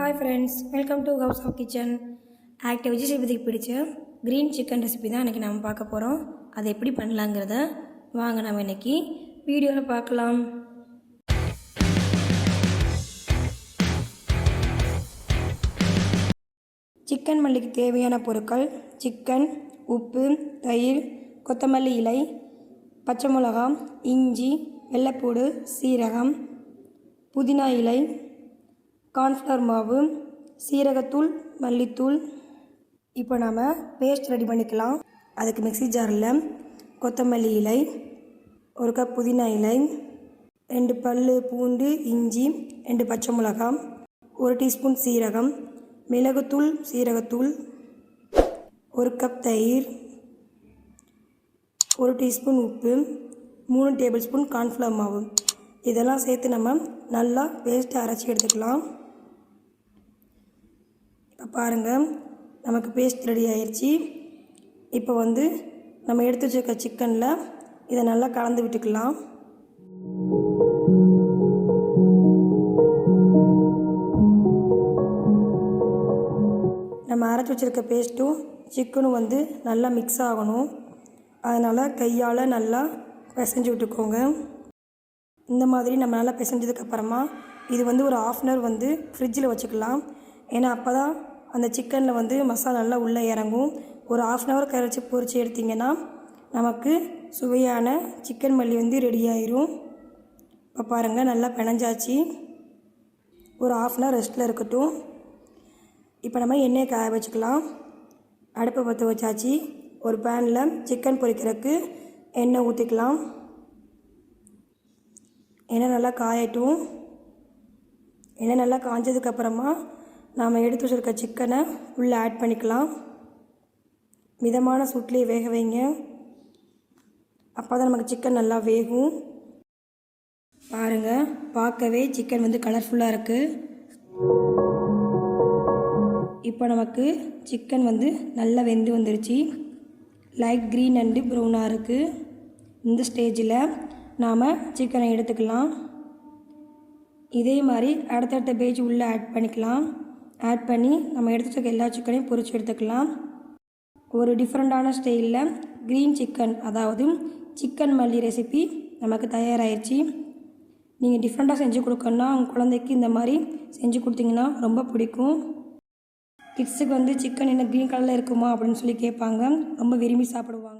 Hi friends welcome to house of kitchen active Vijay சேபதிக்கு பிடிச்ச green chicken recipe தான் இன்றைக்கி நம்ம பார்க்க போகிறோம் அதை எப்படி பண்ணலாங்கிறத வாங்க நம்ம இன்றைக்கி வீடியோவில் பார்க்கலாம். சிக்கன் மல்லிக்கு தேவையான பொருட்கள் சிக்கன் உப்பு தயிர் கொத்தமல்லி இலை பச்சை மிளகாய் இஞ்சி வெள்ளைப்பூடு சீரகம் புதினா இலை கார்ன்ஃப்ளவர் மாவு சீரகத்தூள் மல்லித்தூள். இப்போ நாம் பேஸ்ட் ரெடி பண்ணிக்கலாம். அதுக்கு மிக்ஸி ஜாரில் கொத்தமல்லி இலை ஒரு கப் புதினா இலை ரெண்டு பல் பூண்டு இஞ்சி ரெண்டு பச்சை மிளகாய் ஒரு டீஸ்பூன் சீரகம் மிளகுத்தூள் சீரகத்தூள் ஒரு கப் தயிர் ஒரு டீஸ்பூன் உப்பு மூணு டேபிள் ஸ்பூன் கார்ன்ஃப்ளவர் மாவு. இதெல்லாம் சேர்த்து நம்ம நல்லா பேஸ்ட்டை அரைச்சி எடுத்துக்கலாம். இப்போ பாருங்கள் நமக்கு பேஸ்ட் ரெடி ஆயிடுச்சு இப்போ வந்து நம்ம எடுத்து வச்சுருக்க சிக்கனில் இதை நல்லா கலந்து விட்டுக்கலாம். நம்ம அரைச்சி வச்சுருக்க பேஸ்ட்டும் சிக்கனும் வந்து நல்லா மிக்ஸ் ஆகணும். அதனால் கையால் நல்லா பிசைஞ்சு விட்டுக்கோங்க. இந்த மாதிரி நம்ம நல்லா பிசைஞ்சதுக்கப்புறமா இது வந்து ஒரு ஆஃப் அன் ஹவர் வந்து ஃப்ரிட்ஜில் வச்சுக்கலாம். ஏன்னா அப்போ தான் அந்த சிக்கனில் வந்து மசாலா நல்லா உள்ளே இறங்கும். ஒரு ஆஃப் அன் ஹவர் கரைச்சி பொறிச்சு எடுத்திங்கன்னா நமக்கு சுவையான சிக்கன் மல்லி வந்து ரெடி ஆயிரும். இப்போ பாருங்கள் நல்லா பிணைஞ்சாச்சு. ஒரு ஆஃப் அன் ஹவர் ரெஸ்ட்டில் இருக்கட்டும். இப்போ நம்ம எண்ணெயை காய வச்சுக்கலாம். அடுப்பை பற்ற வச்சாச்சு. ஒரு பேனில் சிக்கன் பொரிக்கிறதுக்கு எண்ணெய் ஊற்றிக்கலாம் எண்ணெய் நல்லா காயட்டும். எண்ணெய் நல்லா காஞ்சதுக்கப்புறமா நாம் எடுத்து வச்சுருக்க சிக்கனை உள்ளே ஆட் பண்ணிக்கலாம். மிதமான சூட்லேயே வேக வைங்க. அப்போ தான் நமக்கு சிக்கன் நல்லா வேகும். பாருங்கள் பார்க்கவே சிக்கன் வந்து கலர்ஃபுல்லாக இருக்குது இப்போ நமக்கு சிக்கன் வந்து நல்லா வெந்து வந்துருச்சு. லைட் க்ரீன் அண்டு ப்ரௌனாக இருக்குது இந்த ஸ்டேஜில் நாம் சிக்கனை எடுத்துக்கலாம். இதே மாதிரி அடுத்தடுத்த பேஜ் உள்ளே ஆட் பண்ணிக்கலாம். ஆட் பண்ணி நம்ம எடுத்து எல்லா சிக்கனையும் பொரிச்சு எடுத்துக்கலாம். ஒரு டிஃப்ரெண்ட்டான ஸ்டைலில் க்ரீன் சிக்கன் அதாவது சிக்கன் மல்லி ரெசிபி நமக்கு தயாராகிடுச்சு நீங்கள் டிஃப்ரெண்ட்டாக செஞ்சு கொடுக்கணுன்னா உங்கள் குழந்தைக்கு இந்த மாதிரி செஞ்சு கொடுத்தீங்கன்னா ரொம்ப பிடிக்கும். கிட்ஸுக்கு வந்து சிக்கன் என்ன க்ரீன் கலரில் இருக்குமா அப்படின்னு சொல்லி கேட்பாங்க. ரொம்ப விரும்பி சாப்பிடுவாங்க.